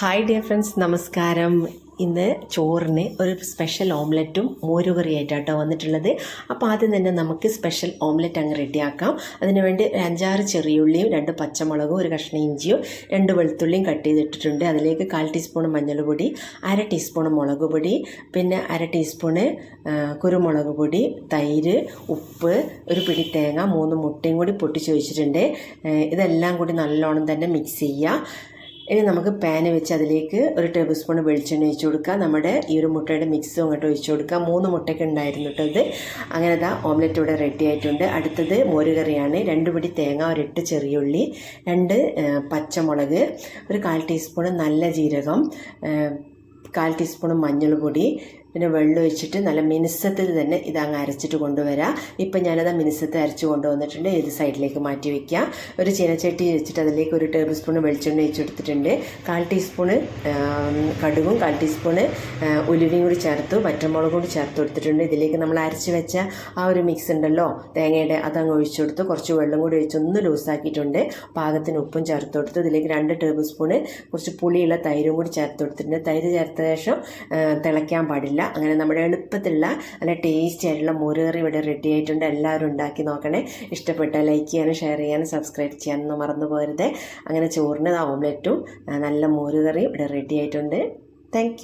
Hi dear friends നമസ്കാരം. ഇന്ന് ചോറിന് ഒരു സ്പെഷ്യൽ ഓംലെറ്റും മോരുകറിയായിട്ടാട്ടോ വന്നിട്ടുള്ളത്. അപ്പോൾ ആദ്യം തന്നെ നമുക്ക് സ്പെഷ്യൽ ഓംലെറ്റ് അങ്ങ് റെഡിയാക്കാം അതിനുവേണ്ടി അഞ്ചാറ് ചെറിയുള്ളിയും രണ്ട് പച്ചമുളകും ഒരു കഷ്ണം ഇഞ്ചിയും രണ്ട് വെളുത്തുള്ളിയും കട്ട് ചെയ്തിട്ടിട്ടുണ്ട്. അതിലേക്ക് കാൽ ടീസ്പൂൺ മഞ്ഞൾപ്പൊടി അര ടീസ്പൂൺ മുളക് പൊടി പിന്നെ അര ടീസ്പൂണ് കുരുമുളക് പൊടി തൈര് ഉപ്പ് ഒരു പിടി തേങ്ങ മൂന്ന് മുട്ടയും കൂടി പൊട്ടിച്ച് വെച്ചിട്ടുണ്ട്. ഇതെല്ലാം കൂടി നല്ലോണം തന്നെ മിക്സ് ചെയ്യുക ഇനി നമുക്ക് പാന് വെച്ച് അതിലേക്ക് ഒരു ടേബിൾ സ്പൂൺ വെളിച്ചെണ്ണ ഒഴിച്ച് കൊടുക്കുക നമ്മുടെ ഈ ഒരു മുട്ടയുടെ മിക്സും അങ്ങോട്ട് ഒഴിച്ച് കൊടുക്കുക മൂന്ന് മുട്ടയ്ക്ക് ഉണ്ടായിരുന്നു കേട്ടോ ഇത്. അങ്ങനെ ഇതാ ഓംലെറ്റ് ഇവിടെ റെഡി ആയിട്ടുണ്ട്. അടുത്തത് മോരുകറിയാണ് രണ്ട് പിടി തേങ്ങ ഒരു ചെറിയ ചെറിയുള്ളി രണ്ട് പച്ചമുളക് ഒരു കാൽ ടീസ്പൂൺ നല്ല ജീരകം കാൽ ടീസ്പൂൺ മഞ്ഞൾ പൊടി പിന്നെ വെള്ളം ഒഴിച്ചിട്ട് നല്ല മിനിസത്തിൽ തന്നെ ഇതങ്ങ് അരച്ചിട്ട് കൊണ്ടുവരാം. ഇപ്പം ഞാനത് മിനുസത്തിൽ അരച്ച് കൊണ്ടുവന്നിട്ടുണ്ട്. ഇത് സൈഡിലേക്ക് മാറ്റി വെക്കാം. ഒരു ചീനച്ചട്ടി വെച്ചിട്ട് അതിലേക്ക് ഒരു ടേബിൾ സ്പൂൺ വെളിച്ചെണ്ണ ഒഴിച്ചെടുത്തിട്ടുണ്ട് കാൽ ടീസ്പൂണ് കടുകും കാൽ ടീസ്പൂണ് ഉലുവയും കൂടി ചേർത്തു പച്ചമുളകും കൂടി ചേർത്ത് കൊടുത്തിട്ടുണ്ട്. ഇതിലേക്ക് നമ്മൾ അരച്ച് വെച്ച ആ ഒരു മിക്സ് ഉണ്ടല്ലോ തേങ്ങയുടെ അതങ്ങ് ഒഴിച്ചു കൊടുത്ത്. കുറച്ച് വെള്ളം കൂടി ഒഴിച്ച് ഒന്ന് ലൂസാക്കിയിട്ടുണ്ട്. പാകത്തിന് ഉപ്പും ചേർത്ത് കൊടുത്തു. ഇതിലേക്ക് രണ്ട് ടേബിൾ സ്പൂണ് കുറച്ച് പുളിയുള്ള തൈരും കൂടി ചേർത്ത് കൊടുത്തിട്ടുണ്ട്. തൈര് ചേർത്ത ശേഷം തിളയ്ക്കാൻ പാടില്ല. അങ്ങനെ നമ്മുടെ എളുപ്പത്തിലുള്ള നല്ല ടേസ്റ്റി ആയിട്ടുള്ള മോരുകറി ഇവിടെ റെഡി ആയിട്ടുണ്ട്. എല്ലാവരും ഉണ്ടാക്കി നോക്കണേ. ഇഷ്ടപ്പെട്ട ലൈക്ക് ചെയ്യാനും ഷെയർ ചെയ്യാനും സബ്സ്ക്രൈബ് ചെയ്യാനൊന്നും മറന്നു പോകരുത്. അങ്ങനെ ചോറിന് ഓംലെറ്റും നല്ല മോരുകറിയും ഇവിടെ റെഡി ആയിട്ടുണ്ട്. താങ്ക്